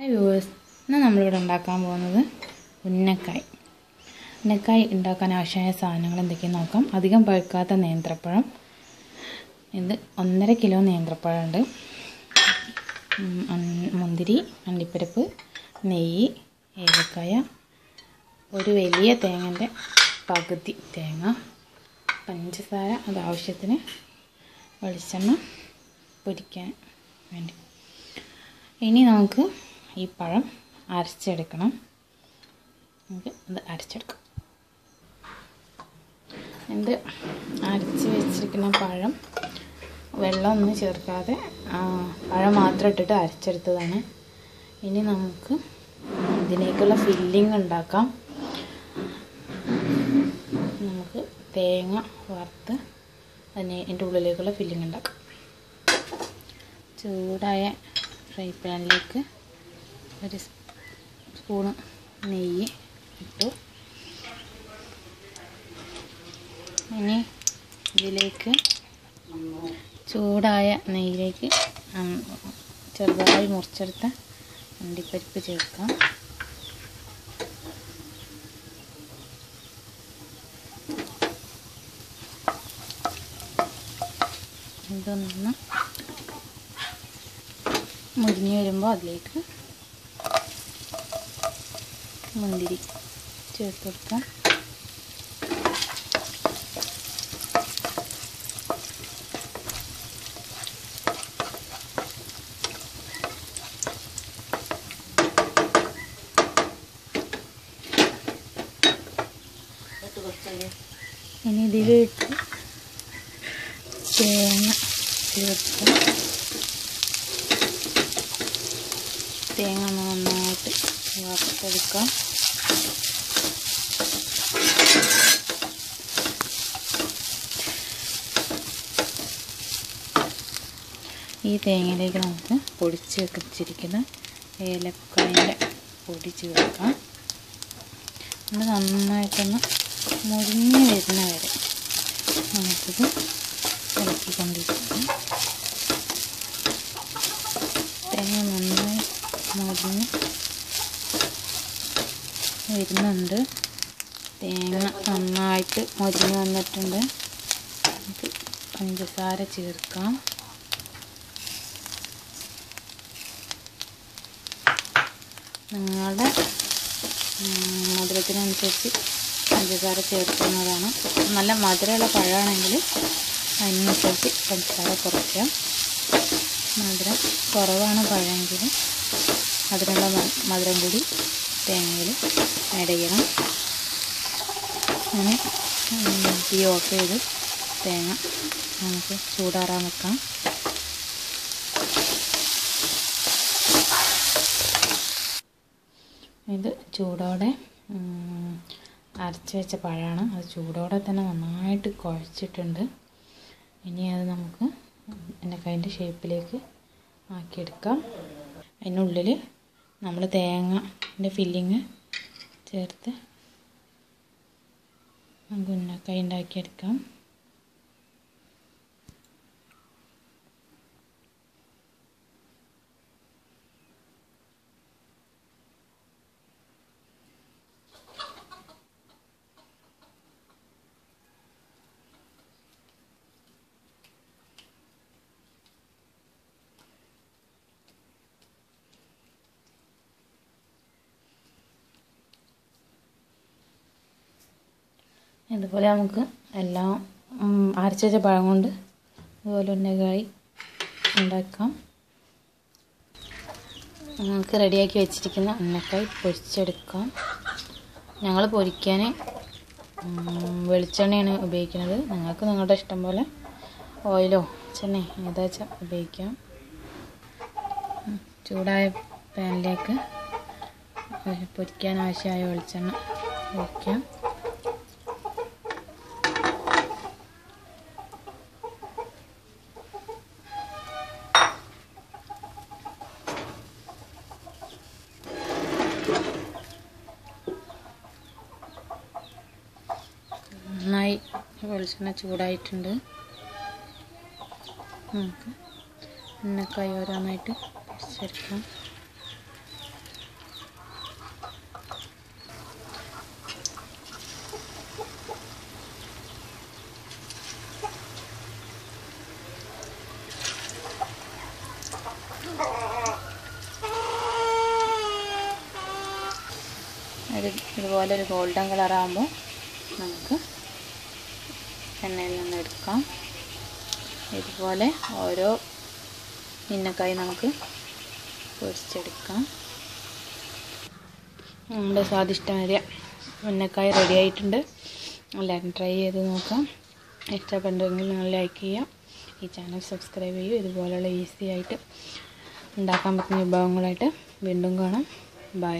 Viewers ഇന്ന് നമ്മളിവിടെ ഉണ്ടാക്കാൻ പോകുന്നത് ഉന്നക്കായ്. ഉന്നക്കായ് ഉണ്ടാക്കാൻ ആവശ്യമായ സാധനങ്ങൾ എന്തൊക്കെയാണെന്ന് നോക്കാം. അധികം പഴുക്കാത്ത നേന്ത്രപ്പഴം. ഇത് ഒന്നര കിലോ നേന്ത്രപ്പഴമുണ്ട് മുന്തിരി അണ്ടിപ്പരിപ്പ് നെയ്യ് ഏലക്കായ ഒരു വലിയ തേങ്ങന്റെ പകുതി തേങ്ങ പഞ്ചസാര അത് ആവശ്യത്തിന് വെളിച്ചെണ്ണ പൊരിക്കാൻ വേണ്ടി. ഇനി നമുക്ക് ഈ പഴം അരച്ചെടുക്കണം. നമുക്ക് ഇത് അരച്ചെടുക്കാം. ഇത് അരച്ച് വെച്ചിരിക്കുന്ന പഴം വെള്ളമൊന്നും ചേർക്കാതെ പഴം മാത്രം ഇട്ടിട്ട് അരച്ചെടുത്തതാണ്. ഇനി നമുക്ക് ഇതിലേക്കുള്ള ഫില്ലിങ് ഉണ്ടാക്കാം. നമുക്ക് തേങ്ങ വറുത്ത് അതിനെ അതിന്റെ ഉള്ളിലേക്കുള്ള ഫില്ലിങ് ഉണ്ടാക്കാം. ചൂടായ ഫ്രൈ പാനിലേക്ക് ഒരു സ്പൂണ് നെയ്യ് ഇട്ടു. ഇനി ഇതിലേക്ക് ചൂടായ നെയ്യിലേക്ക് ചെറുതായി മുറിച്ചെടുത്ത അണ്ടിപ്പരിപ്പ് ചേർക്കാം. ഇതൊന്ന് മുരിഞ്ഞ് വരുമ്പോൾ അതിലേക്ക് മുന്തിരി ചേർത്ത് കൊടുക്കാം. ഇനി ഇതിലേക്ക് തേങ്ങ ചേർത്ത് തേങ്ങ നന്നായിട്ട് വറുത്തെടുക്കാം ഈ തേങ്ങയിലേക്ക് നമുക്ക് പൊടിച്ച് വെച്ചിരിക്കുന്ന ഏലക്കായന്റെ പൊടി ചേർക്കാം. നമ്മൾ നന്നായിട്ടൊന്ന് മുരിഞ്ഞ് വരുന്ന വരെ നമുക്കിത് ഇളക്കിക്കൊണ്ടിരിക്കാം തേങ്ങ നന്നായി മുരിഞ്ഞ് വരുന്നുണ്ട്. തേങ്ങ നന്നായിട്ട് മുരിഞ്ഞ് വന്നിട്ടുണ്ട്. നമുക്ക് പഞ്ചസാര ചേർക്കാം. നിങ്ങളുടെ മധുരത്തിനനുസരിച്ച് പഞ്ചസാര ചേർക്കുന്നതാണ്. നല്ല മധുരമുള്ള പഴമാണെങ്കിൽ അതിനനുസരിച്ച് പഞ്ചസാര കുറയ്ക്കാം. മധുരം കുറവാണ് പഴമെങ്കിൽ അതിനുള്ള മധുരം കൂടി തേങ്ങയിൽ ആഡ് ചെയ്യണം അങ്ങനെ തീ ഓഫ് ചെയ്ത് തേങ്ങ നമുക്ക് ചൂടാറാൻ വെക്കാം. ഇത് ചൂടോടെ അരച്ച് വെച്ച പഴമാണ്. അത് ചൂടോടെ തന്നെ നന്നായിട്ട് കുഴച്ചിട്ടുണ്ട്. ഇനി അത് നമുക്ക് എണ്ണക്കൈന്റെ ഷേപ്പിലേക്ക് ആക്കിയെടുക്കാം. അതിനുള്ളിൽ നമ്മൾ തേങ്ങന്റെ ഫില്ലിങ് ചേർത്ത് നമുക്ക് ഉന്നക്കായി ഉണ്ടാക്കിയെടുക്കാം. ഇതുപോലെ നമുക്ക് എല്ലാം അരച്ച് പഴം കൊണ്ട് ഇതുപോലെ ഉന്നകായി ഉണ്ടാക്കാം. നമുക്ക് റെഡിയാക്കി വെച്ചിരിക്കുന്ന ഉന്നക്കായി പൊരിച്ചെടുക്കാം. ഞങ്ങൾ പൊരിക്കാൻ വെളിച്ചെണ്ണയാണ് ഉപയോഗിക്കുന്നത്. നിങ്ങൾക്ക് നിങ്ങളുടെ ഇഷ്ടം പോലെ ഓയിലോ ചെണ്ണ ഏതാ വെച്ചാൽ ഉപയോഗിക്കാം. ചൂടായ പാനിലേക്ക് പൊരിക്കാൻ ആവശ്യമായ വെളിച്ചെണ്ണ ഒഴിക്കാം. വെളിച്ചെണ്ണ ചൂടായിട്ടുണ്ട്. നമുക്ക് എണ്ണക്കായി ഓരോന്നായിട്ട് പൊരിച്ചെടുക്കാം ഇതുപോലെ ഒരു ഗോൾഡൻ കളറാകുമ്പോൾ നമുക്ക് എണ്ണയിൽ നിന്ന് എടുക്കാം ഇതുപോലെ ഓരോ മിന്നക്കായി നമുക്ക് പൊരിച്ചെടുക്കാം. നമ്മുടെ സ്വാദിഷ്ടമായ ഉന്നക്കായ റെഡി ആയിട്ടുണ്ട്. എല്ലാവരും ട്രൈ ചെയ്ത് നോക്കാം. ഇഷ്ടപ്പെട്ടെങ്കിൽ നിങ്ങൾ ലൈക്ക് ചെയ്യാം ഈ ചാനൽ സബ്സ്ക്രൈബ് ചെയ്യൂ. ഇതുപോലെയുള്ള ഈസി ആയിട്ട് ഉണ്ടാക്കാൻ പറ്റുന്ന വിഭവങ്ങളായിട്ട് വീണ്ടും കാണാം. ബൈ